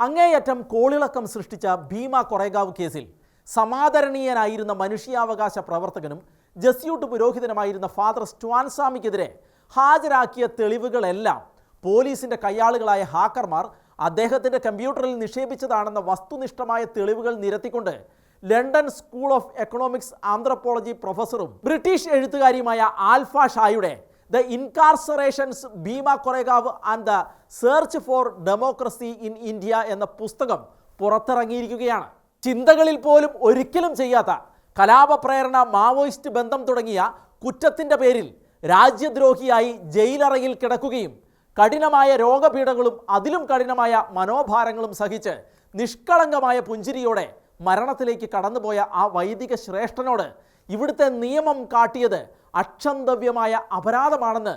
അങ്ങേയറ്റം കോളിളക്കം സൃഷ്ടിച്ച ഭീമ കൊറേഗാവ് കേസിൽ സമാദരണീയനായിരുന്ന മനുഷ്യാവകാശ പ്രവർത്തകനും ജസ്യൂട്ട് പുരോഹിതനുമായിരുന്ന ഫാദർ സ്ട്വാൻസ്വാമിക്കെതിരെ ഹാജരാക്കിയ തെളിവുകളെല്ലാം പോലീസിന്റെ കയ്യാളുകളായ ഹാക്കർമാർ അദ്ദേഹത്തിന്റെ കമ്പ്യൂട്ടറിൽ നിക്ഷേപിച്ചതാണെന്ന വസ്തുനിഷ്ഠമായ തെളിവുകൾ നിരത്തിക്കൊണ്ട് London School of Economics anthropology പ്രൊഫസറും British എഴുത്തുകാരിയുമായ ആൽഫ ഷായുടെ the incarcerations Bhima Koregaon and the search for democracy in India എന്ന പുസ്തകം പുറത്തിറങ്ങിയിരിക്കുകയാണ്. ചിന്തകളിൽ പോലും ഒരിക്കലും ചെയ്യാത്ത കലാപപ്രേരണ മാവോയിസ്റ്റ് ബന്ധം തുടങ്ങിയ കുറ്റത്തിന്റെ പേരിൽ രാജ്യദ്രോഹിയായി ജയിലറയിൽ കിടക്കുകയും കഠിനമായ രോഗപീഠകളും അതിലും കഠിനമായ മനോഭാരങ്ങളും സഹിച്ച് നിഷ്കളങ്കമായ പുഞ്ചിരിയോടെ മരണത്തിലേക്ക് കടന്നുപോയ ആ വൈദിക ശ്രേഷ്ഠനോട് ഇവിടുത്തെ നിയമം കാട്ടിയത് അക്ഷന്തവ്യമായ അപരാധമാണെന്ന്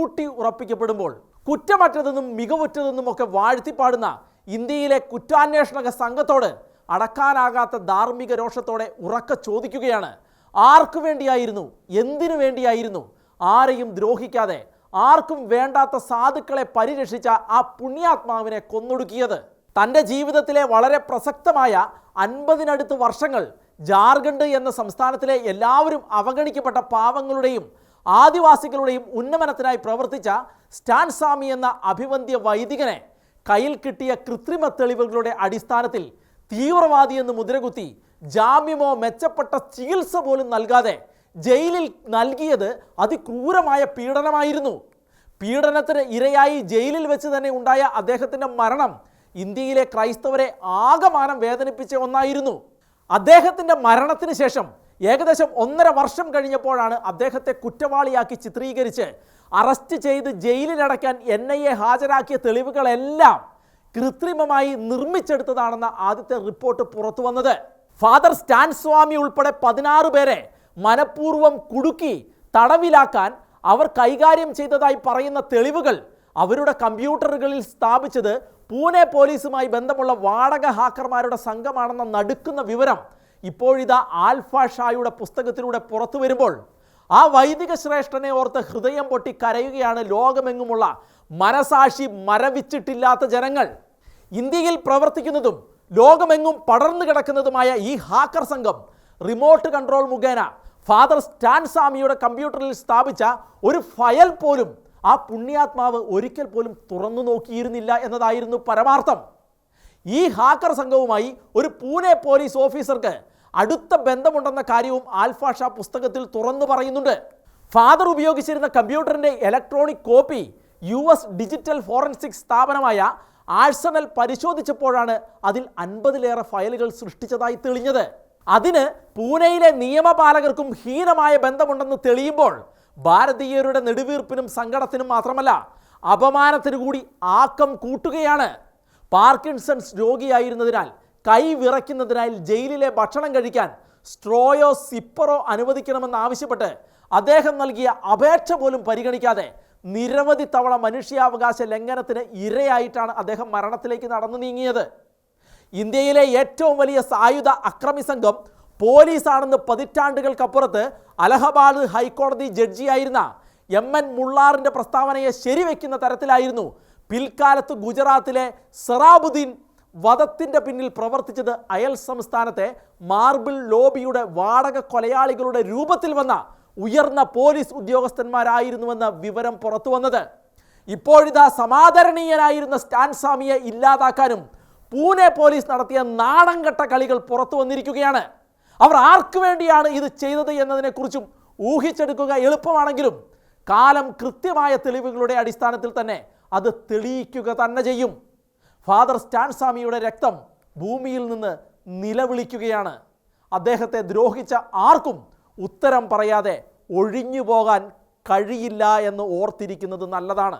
ഊട്ടി ഉറപ്പിക്കപ്പെടുമ്പോൾ കുറ്റമറ്റതെന്നും മികവുറ്റതെന്നും ഒക്കെ വാഴ്ത്തിപ്പാടുന്ന ഇന്ത്യയിലെ കുറ്റാന്വേഷണ സംഘത്തോട് അടക്കാനാകാത്ത ധാർമ്മിക രോഷത്തോടെ ഉറക്ക ചോദിക്കുകയാണ്. ആർക്കു വേണ്ടിയായിരുന്നു? എന്തിനു വേണ്ടിയായിരുന്നു? ആരെയും ദ്രോഹിക്കാതെ ആർക്കും വേണ്ടാത്ത സാധുക്കളെ പരിരക്ഷിച്ച ആ പുണ്യാത്മാവിനെ കൊന്നൊടുക്കിയത്. തന്റെ ജീവിതത്തിലെ വളരെ പ്രസക്തമായ അൻപതിനടുത്ത് വർഷങ്ങൾ ജാർഖണ്ഡ് എന്ന സംസ്ഥാനത്തിലെ എല്ലാവരും അവഗണിക്കപ്പെട്ട പാവങ്ങളുടെയും ആദിവാസികളുടെയും ഉന്നമനത്തിനായി പ്രവർത്തിച്ച സ്റ്റാൻ സ്വാമി എന്ന അഭിവന്ധ്യ വൈദികനെ കയ്യിൽ കിട്ടിയ കൃത്രിമ തെളിവുകളുടെ അടിസ്ഥാനത്തിൽ തീവ്രവാദി തീവ്രവാദിയെന്ന് മുദ്രകുത്തി ജാമ്യമോ മെച്ചപ്പെട്ട ചികിത്സ പോലും നൽകാതെ ജയിലിൽ നൽകിയത് അതിക്രൂരമായ പീഡനമായിരുന്നു. പീഡനത്തിന് ഇരയായി ജയിലിൽ വെച്ച് തന്നെ ഉണ്ടായ അദ്ദേഹത്തിന്റെ മരണം ഇന്ത്യയിലെ ക്രൈസ്തവരെ ആകമാനം വേദനിപ്പിച്ച ഒന്നായിരുന്നു. അദ്ദേഹത്തിന്റെ മരണത്തിന് ശേഷം ഏകദേശം ഒന്നര വർഷം കഴിഞ്ഞപ്പോഴാണ് അദ്ദേഹത്തെ കുറ്റവാളിയാക്കി ചിത്രീകരിച്ച് അറസ്റ്റ് ചെയ്ത് ജയിലിലടയ്ക്കാൻ എൻ ഐ എ ഹാജരാക്കിയ തെളിവുകളെല്ലാം കൃത്രിമമായി നിർമ്മിച്ചെടുത്തതാണെന്ന ആദ്യത്തെ റിപ്പോർട്ട് പുറത്തു വന്നത്. ഫാദർ സ്റ്റാൻ സ്വാമി ഉൾപ്പെടെ പതിനാറ് പേരെ മനഃപൂർവം കുടുക്കി തടവിലാക്കാൻ അവർ കൈകാര്യം ചെയ്തതായി പറയുന്ന തെളിവുകൾ അവരുടെ കമ്പ്യൂട്ടറുകളിൽ സ്ഥാപിച്ചത് പൂനെ പോലീസുമായി ബന്ധമുള്ള വാടക ഹാക്കർമാരുടെ സംഘമാണെന്ന നടുക്കുന്ന വിവരം ഇപ്പോഴിതാ ആൽഫ ഷായുടെ പുസ്തകത്തിലൂടെ പുറത്തു വരുമ്പോൾ ആ വൈദിക ശ്രേഷ്ഠനെ ഓർത്ത് ഹൃദയം പൊട്ടി കരയുകയാണ് ലോകമെങ്ങുമുള്ള മനസാക്ഷി മരവിച്ചിട്ടില്ലാത്ത ജനങ്ങൾ. ഇന്ത്യയിൽ പ്രവർത്തിക്കുന്നതും ലോകമെങ്ങും പടർന്നു കിടക്കുന്നതുമായ ഈ ഹാക്കർ സംഘം റിമോട്ട് കൺട്രോൾ മുഖേന ഫാദർ സ്റ്റാൻസാമിയുടെ കമ്പ്യൂട്ടറിൽ സ്ഥാപിച്ച ഒരു ഫയൽ പോലും ആ പുണ്യാത്മാവ് ഒരിക്കൽ പോലും തുറന്നു നോക്കിയിരുന്നില്ല എന്നതായിരുന്നു പരമാർത്ഥം. ഈ ഹാക്കർ സംഘവുമായി ഒരു പൂനെ പോലീസ് ഓഫീസർക്ക് അടുത്ത ബന്ധമുണ്ടെന്ന കാര്യവും ആൽഫ ഷാ പുസ്തകത്തിൽ തുറന്നു പറയുന്നുണ്ട്. ഫാദർ ഉപയോഗിച്ചിരുന്ന കമ്പ്യൂട്ടറിന്റെ electronic copy U S digital forensic സ്ഥാപനമായ ആഴ്സണൽ പരിശോധിച്ചപ്പോഴാണ് അതിൽ അൻപതിലേറെ ഫയലുകൾ സൃഷ്ടിച്ചതായി തെളിഞ്ഞത്. അതിന് പൂനെയിലെ നിയമപാലകർക്കും ഹീനമായ ബന്ധമുണ്ടെന്ന് തെളിയുമ്പോൾ ഭാരതീയരുടെ നെടുവീർപ്പിനും സങ്കടത്തിനും മാത്രമല്ല അപമാനത്തിന് കൂടി ആക്കം കൂട്ടുകയാണ്. പാർക്കിൻസൺസ് രോഗിയായിരുന്നതിനാൽ കൈ വിറയ്ക്കുന്നതിനാൽ ജയിലിലെ ഭക്ഷണം കഴിക്കാൻ സ്ട്രോയോ സിപ്പറോ അനുവദിക്കണമെന്ന് ആവശ്യപ്പെട്ട് അദ്ദേഹം നൽകിയ അപേക്ഷ പോലും പരിഗണിക്കാതെ നിരവധി തവണ മനുഷ്യാവകാശ ലംഘനത്തിന് ഇരയായിട്ടാണ് അദ്ദേഹം മരണത്തിലേക്ക് നടന്നു നീങ്ങിയത്. ഇന്ത്യയിലെ ഏറ്റവും വലിയ സായുധ അക്രമി സംഘം പോലീസാണെന്ന് പതിറ്റാണ്ടുകൾക്കപ്പുറത്ത് അലഹബാദ് ഹൈക്കോടതി ജഡ്ജിയായിരുന്ന എം എൻ മുള്ളാറിന്റെ പ്രസ്താവനയെ ശരിവെക്കുന്ന തരത്തിലായിരുന്നു പിൽക്കാലത്ത് ഗുജറാത്തിലെ സറാബുദ്ദീൻ വധത്തിന്റെ പിന്നിൽ പ്രവർത്തിച്ചത് അയൽ സംസ്ഥാനത്തെ മാർബിൾ ലോബിയുടെ വാടക കൊലയാളികളുടെ രൂപത്തിൽ വന്ന ഉയർന്ന പോലീസ് ഉദ്യോഗസ്ഥന്മാരായിരുന്നുവെന്ന വിവരം പുറത്തു വന്നത്. ഇപ്പോഴിതാ സമാദരണീയനായിരുന്ന സ്റ്റാൻ സ്വാമിയെ ഇല്ലാതാക്കാനും പൂനെ പോലീസ് നടത്തിയ നാടൻകെട്ട കളികൾ പുറത്തു വന്നിരിക്കുകയാണ്. അവർ ആർക്കു വേണ്ടിയാണ് ഇത് ചെയ്തത് എന്നതിനെക്കുറിച്ചും ഊഹിച്ചെടുക്കുക എളുപ്പമാണെങ്കിലും കാലം കൃത്യമായ തെളിവുകളുടെ അടിസ്ഥാനത്തിൽ തന്നെ അത് തെളിയിക്കുക തന്നെ ചെയ്യും. ഫാദർ സ്റ്റാൻ സ്വാമിയുടെ രക്തം ഭൂമിയിൽ നിന്ന് നിലവിളിക്കുകയാണ്. അദ്ദേഹത്തെ ദ്രോഹിച്ച ആർക്കും ഉത്തരം പറയാതെ ഒഴിഞ്ഞു പോകാൻ കഴിയില്ല എന്ന് ഓർത്തിരിക്കുന്നത് നല്ലതാണ്.